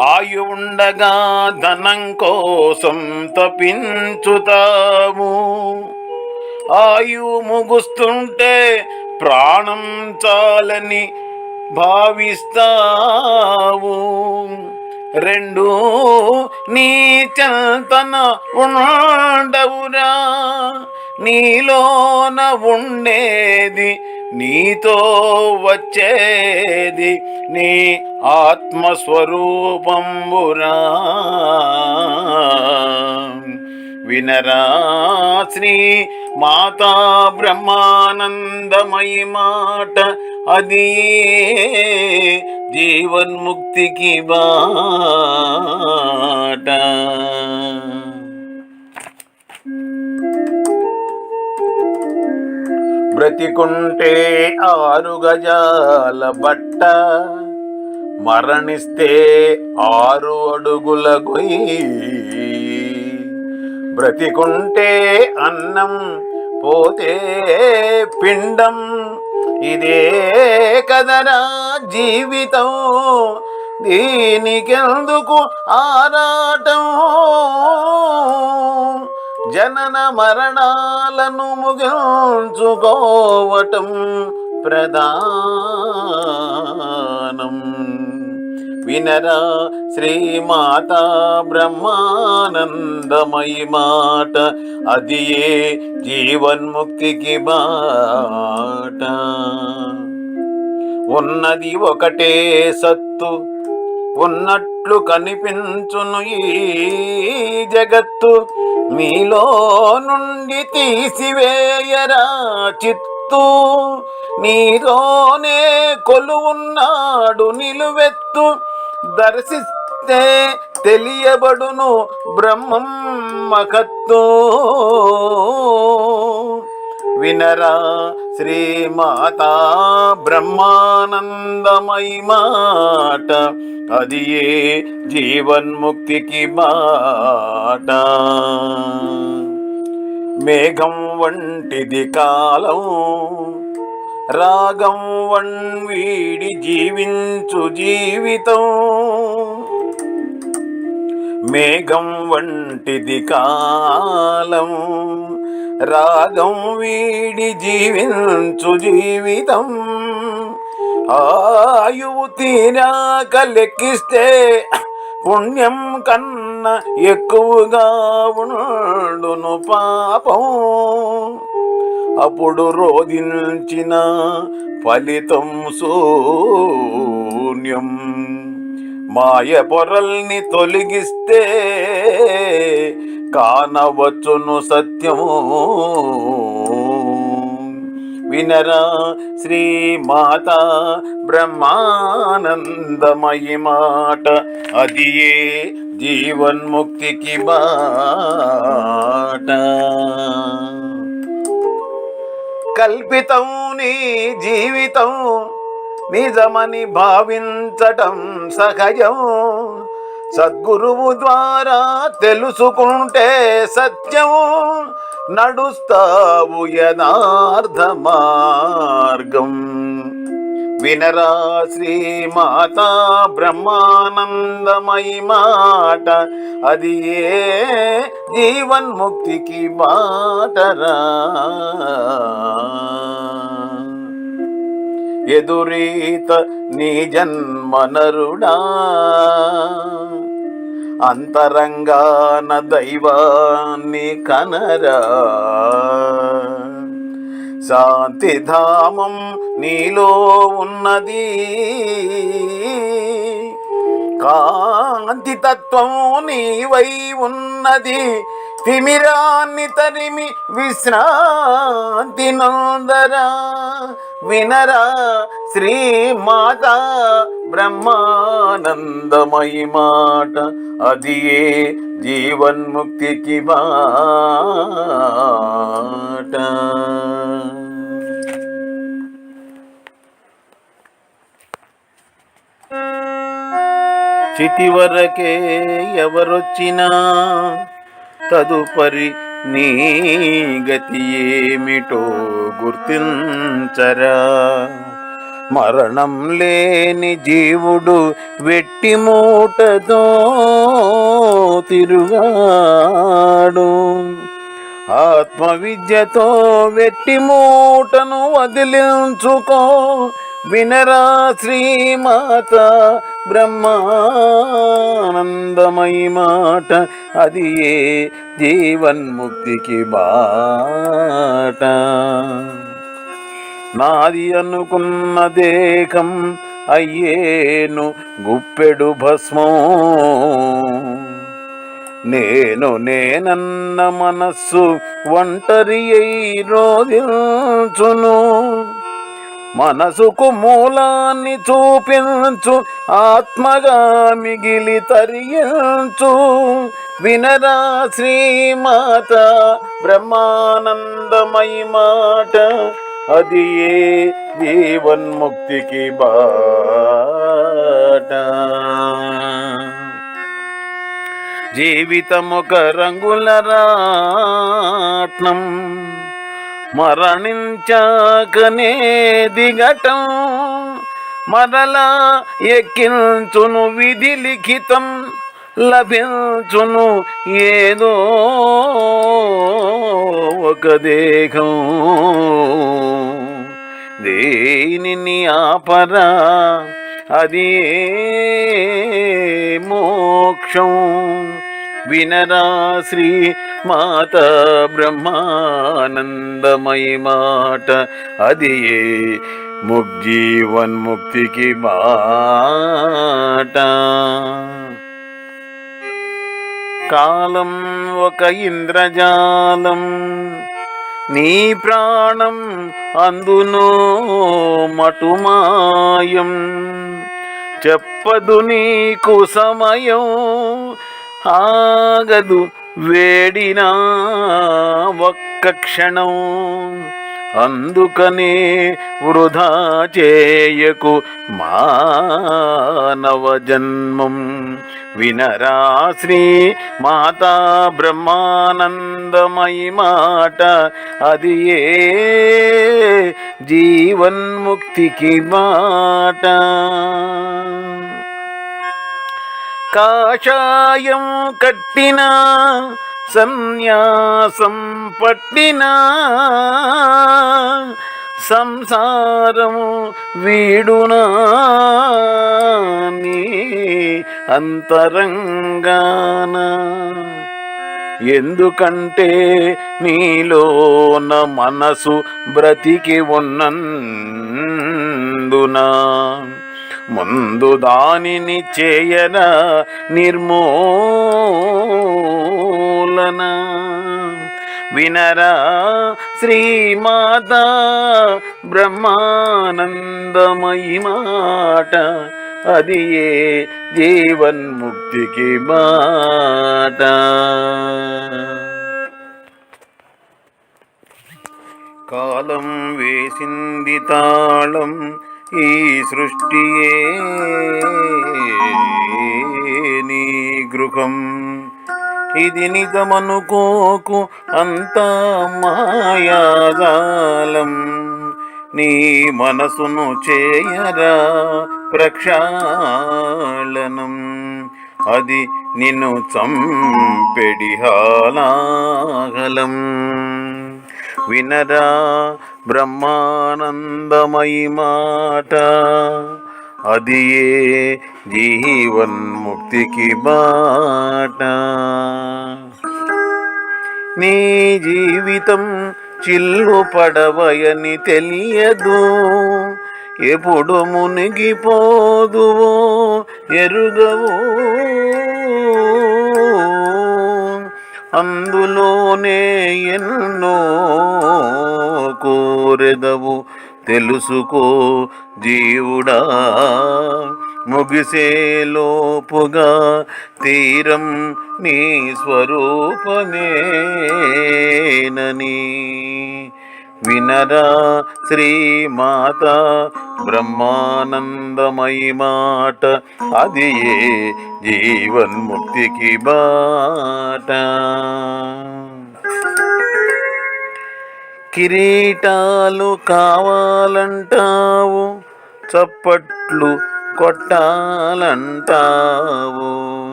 ఆయుండగా ధనం కోసం తపించుతాము ఆయు ముగుస్తుంటే ప్రాణం చాలని భావిస్తావు. రెండు నీ చంతన ఉండవురా. నీలోన ఉండేది నీతో వచ్చేది నీ ఆత్మస్వరూపంబురా. వినరా శ్రీ మాతా బ్రహ్మానందమయి మాట అది జీవన్ముక్తికి బాట. బ్రతికుంటే ఆరు గజాల బట్ట. మరణిస్తే ఆరు అడుగుల గొయ్యి. బ్రతికుంటే అన్నం పోతే పిండం. ఇదే కదరా జీవితం. దీనికెందుకు ఆరాటం? జనన మరణాలను ముగించుకోవటం ప్రధానం. వినరా శ్రీమాత బ్రహ్మానందమయి మాట అది ఏ జీవన్ముక్తికి బాట? ఉన్నది ఒకటే సత్తు ఉన్నట్లు కనిపించును ఈ జగత్తు. మీలో నుండి తీసివేయరా చిత్తు. నీలోనే కొలువున్నాడు నిలువెత్తు. దర్శిస్తే తెలియబడును బ్రహ్మం మహత్తు. వినరా శ్రీమాతా బ్రహ్మానందమై మాట. అది ఏ జీవన్ముక్తికి మాట మేఘం వంటిది కాలం రాగం వన్ వీడి జీవించు జీవితం. మేఘం వంటిది కాలం రాగం వీడి జీవించు జీవితం. ఆయువు తీరాక లెక్కిస్తే పుణ్యం కన్నా ఎక్కువగా ఉండును పాపం. అప్పుడు రోధించిన ఫలితం శూన్యం. మాయ పొరల్ని తొలగిస్తే కానవచ్చును సత్యము. వినరా శ్రీ మాత బ్రహ్మానందమయి మాట. అది ఏ జీవన్ముక్తికి బాట. కల్పితం నీ జీవితం నిజమని భావించటం సహజం. సద్గురువు ద్వారా తెలుసుకుంటే సత్యం నడుస్తావు యథార్థ మార్గం. వినరా శ్రీమాత బ్రహ్మానందమయి మాట అది ఏ జీవన్ముక్తికి మాటరా ఎదురీత నీ జన్మనరుడా అంతరంగాన దైవాన్ని కనరా. శాంతిధామం నీలో ఉన్నది. కాంతి తత్వం నీవై ఉన్నది. తిమిరాన్ని తరిమి విశ్రాంతి నందరా. వినరా శ్రీ మాత బ్రహ్మానందమయి మాట. అది ఏ జీవన్ముక్తికి బాట చితి వరకే ఎవరొచ్చినా తదుపరి నీ గతి ఏమిటో గుర్తించరా. మరణం లేని జీవుడు వెట్టి మూటతో తిరుగాడు. ఆత్మవిద్యతో వెట్టి మూటను వదిలించుకో. వినరా శ్రీమాత బ్రహ్మానందమై మాట. అది ఏ జీవన్ముక్తికి బాట? నాది అనుకున్న దేహం అయ్యేను గుప్పెడు భస్మం. నేను నేనన్న మనస్సు ఒంటరి అయి రోదించును మనసుకు మూలాన్ని చూపించు ఆత్మగా మిగిలి తరియించు. వినరా శ్రీమాత బ్రహ్మానందమయి మాట. అది ఏ జీవన్ముక్తికి బాట? జీవితమొక రంగుల రాట్నం. మరణించాకనే దిగటం మరలా ఎక్కించును విధి లిఖితం. లభించును ఏదో ఒక దేహం. దేనిని ఆపరా? అది మోక్షం. వినరా శ్రీ మాత బ్రహ్మానందమయీ మాట. అది ముగ్జీవన్ముక్తికి మాట? కాలం ఒక ఇంద్రజాలం నీ ప్రాణం అందునో మటుమాయం. చెప్పదు నీకు సమయం ఆగదు వేడినా ఒక్క క్షణం. అందుకనే వృధా చేయకు మానవ జన్మం. వినరా శ్రీ మాతా బ్రహ్మానందమయి మాట. అది ఏ జీవన్ముక్తికి మాట? కాషాయం కట్టిన సన్యాసం పట్టినా సంసారము వీడునా నీ అంతరంగాన? ఎందుకంటే నీలోన మనసు బ్రతికి ఉన్నందునా ముందు దానిని చేయన నిర్మూలన. వినరా శ్రీమాత బ్రహ్మానందమయి మాట అది ఏ జీవన్ముక్తికి మాట. కాలం వేసింది తాళం ఈ సృష్టియే నీ గృహం. ఇది నిజమనుకోకు అంతా మాయాజాలం. నీ మనసును చేయరా ప్రక్షాళనం. అది నిన్ను చంపెడి హాలాహలం వినరా బ్రహ్మానందమయి మాట. అది ఏ జీవన్ముక్తికి బాట? నీ జీవితం చిల్లు పడవయని తెలియదు. ఎప్పుడు మునిగిపోదువో ఎరుగవు? అందులోనే ఎన్నో కోరెదవు తెలుసుకో జీవుడా. ముగిసేలోపుగా తీరం నీ స్వరూపమేనని వినరా శ్రీమాత బ్రహ్మానందమయి మాట. అది ఏ జీవన్ముక్తికి బాట? కిరీటాలు కావాలంటావు చప్పట్లు కొట్టాలంటావు.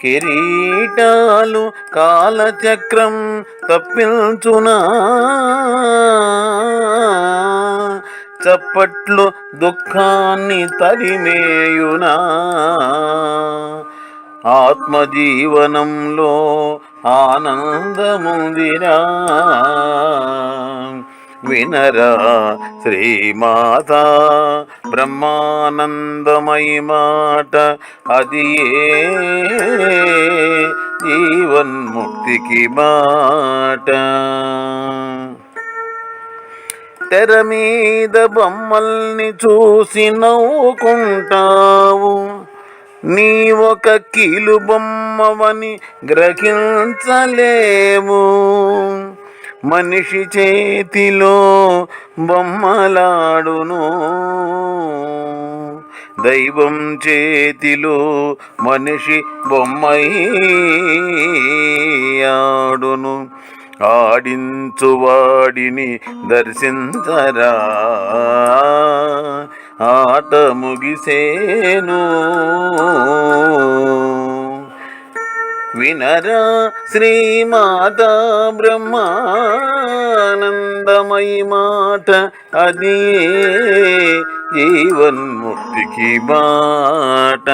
కిరీటాలు కాలచక్రం తప్పించునా? చప్పట్లు దుఃఖాన్ని తరిమేయునా? ఆత్మజీవనంలో ఆనందముందిరా? వినరా శ్రీమాత బ్రహ్మానందమయి మాట అది ఏ? జీవన్ముక్తికి మాట. తెర మీద బొమ్మల్ని చూసి నవ్వుకుంటావు. నీ ఒక కీలు బొమ్మవని గ్రహించలేము మనిషి చేతిలో బొమ్మలాడును. దైవం చేతిలో మనిషి బొమ్మయ్యాడును. ఆడించువాడిని దర్శించరా. ఆట ముగిసేను. వినరా శ్రీమాత బ్రహ్మానందమయి మాట అది జీవన్ముక్తికి బాట.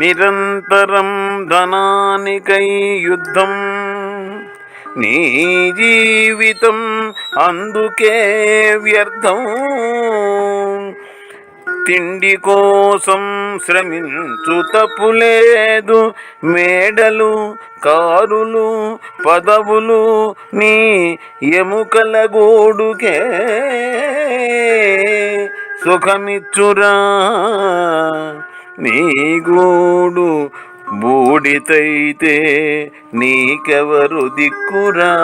నిరంతరం ధనానికై యుద్ధం నీ జీవితం అందుకే వ్యర్థం. తిండి కోసం శ్రమించు తప్పులేదు. మేడలు కారులు పదవులు నీ ఎముకల గోడుకే. సుఖమిచ్చురా నీ గూడు బూడితైతే నీకెవరు దిక్కురా?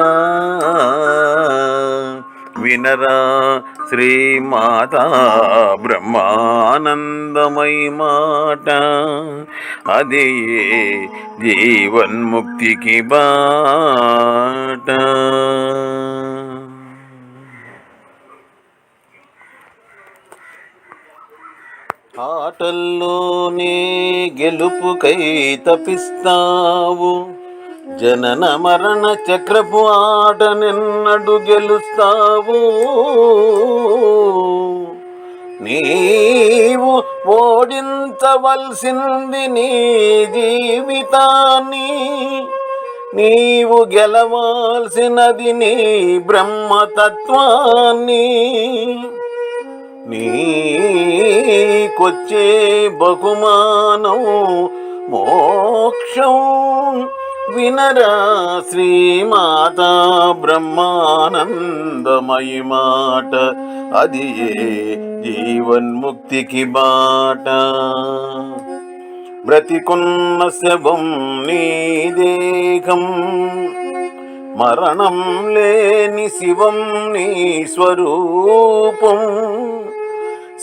వినరా శ్రీమాత బ్రహ్మానందమై మాట. అది జీవన్ముక్తికి బాట. ఆటల్లోనే గెలుపుకై తపిస్తావు. జనన మరణ చక్రపు ఆట నిన్నడు గెలుస్తావు. నీవు ఓడించవలసింది నీ జీవితాన్ని. నీవు గెలవాల్సినది నీ బ్రహ్మతత్వాన్ని. నీకొచ్చే బహుమానం మోక్షం. వినరా శ్రీమాత బ్రహ్మానందమయి మాట. అది జీవన్ముక్తికి బాట? బ్రతికున్న శవం నీ దేహం మరణం లేని శివం నీ స్వరూపం.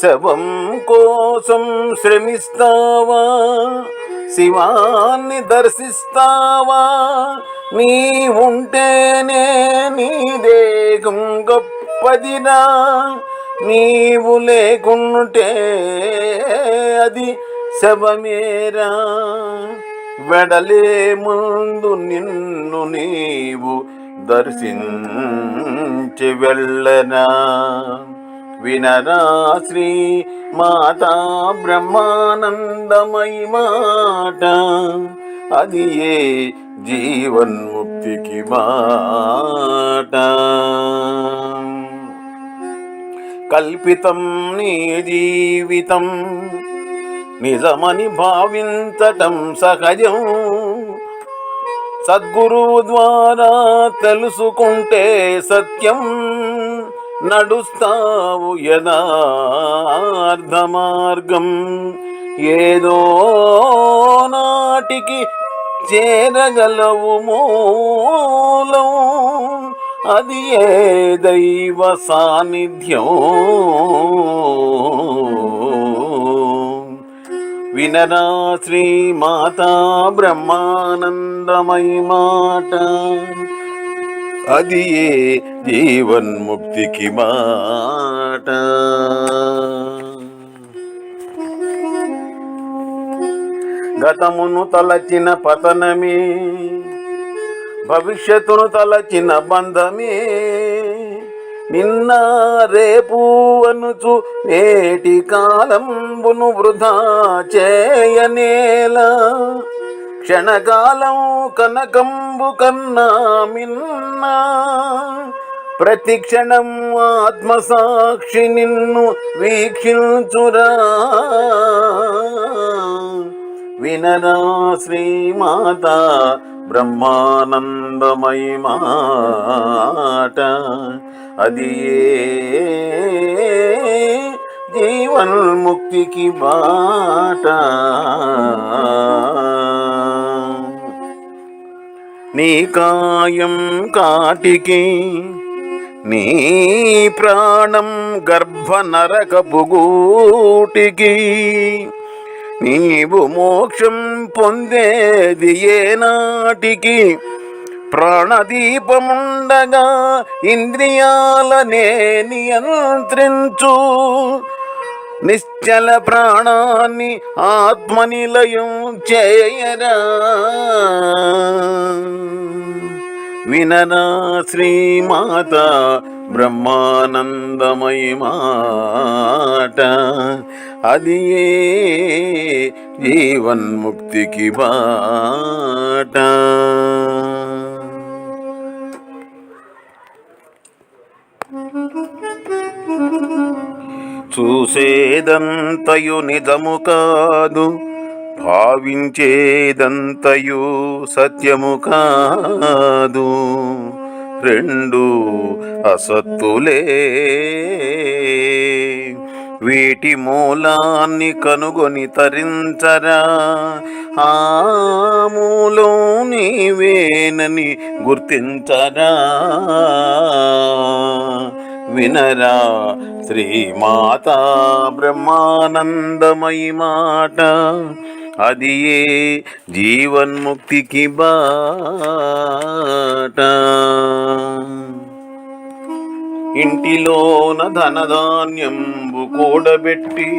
శవం కోసం శ్రమిస్తావా? శివాన్ని దర్శిస్తావా? నీ ఉంటేనే నీ దేహం గొప్పదిరా. నీవు లేకుంటే అది శవమేరా. వెడలే ముందు నిన్ను నీవు దర్శించి వెళ్ళనా? వినరా శ్రీ మాతా బ్రహ్మానందమయి మాట. అది ఏ జీవన్ముక్తికి మాట? కల్పితం నీ జీవితం నిజమని భావించటం సహజం. సద్గురువు ద్వారా తెలుసుకుంటే సత్యం. నడుస్తావు యథార్థ మార్గం ఏదో నాటికి చేరగలవు మూలం. అది ఏ దైవ సాన్నిధ్యం? వినరా శ్రీ మాతా బ్రహ్మానందమై మాట. అది ఏ జీవన్ముక్తికి మాట. గతమును తలచిన పతనమే భవిష్యత్తును తలచిన బంధమే. నిన్న రేపు అనుచు నేటి కాలంబును వృధా చేయనేలా క్షణకాలం కనకంబు కన్నా మిన్నా ప్రతి క్షణం ఆత్మసాక్షి నిన్ను వీక్షించురా. వినరా శ్రీమాత బ్రహ్మానందమయ మాట. అది జీవన్ముక్తికి బాట. నీ కాయం కాటికి నీ ప్రాణం గర్భ నరకపు గూటికి నీవు మోక్షం పొందేది ఏనాటికి. ప్రాణదీపముండగా ఇంద్రియాలనే నియంత్రించు. నిశ్చల ప్రాణాన్ని ఆత్మనిలయం చేయరా. వినరా శ్రీమాత బ్రహ్మానందమయ మాట. అది ఏ జీవన్ముక్తికి బాట. చూసేదంతయు నిజము కాదు. భావించేదంతయు సత్యము కాదు. రెండు అసత్తులే. వీటి మూలాన్ని కనుగొని తరించరా. ఆ మూలం నీవేనని గుర్తించరా. వినరా శ్రీమాత బ్రహ్మానందమయి మాట. అది ఏ జీవన్ముక్తికి బాట. ఇంటిలోన ధనధాన్యంబు కూడబెట్టి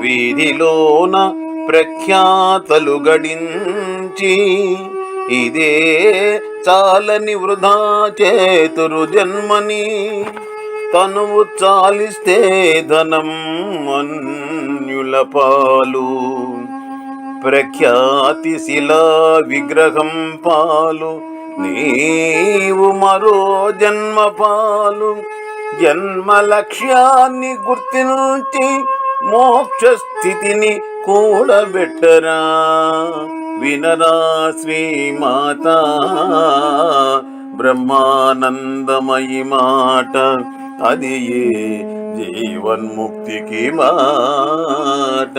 వీధిలోన ప్రఖ్యాతలు గడించి ఇదే చాలని వృధా చేతురు జన్మని తనువు చాలిస్తే ధనం మన్యుల పాలు. ప్రఖ్యాతి శిలా విగ్రహం పాలు. నీవు మరో జన్మ పాలు. జన్మ లక్ష్యాన్ని గుర్తించి మోక్ష స్థితిని కూడబెట్టరా. వినరా శ్రీమాత బ్రహ్మానందమయి మాట. అది ఏ జీవన్ముక్తికి మాట?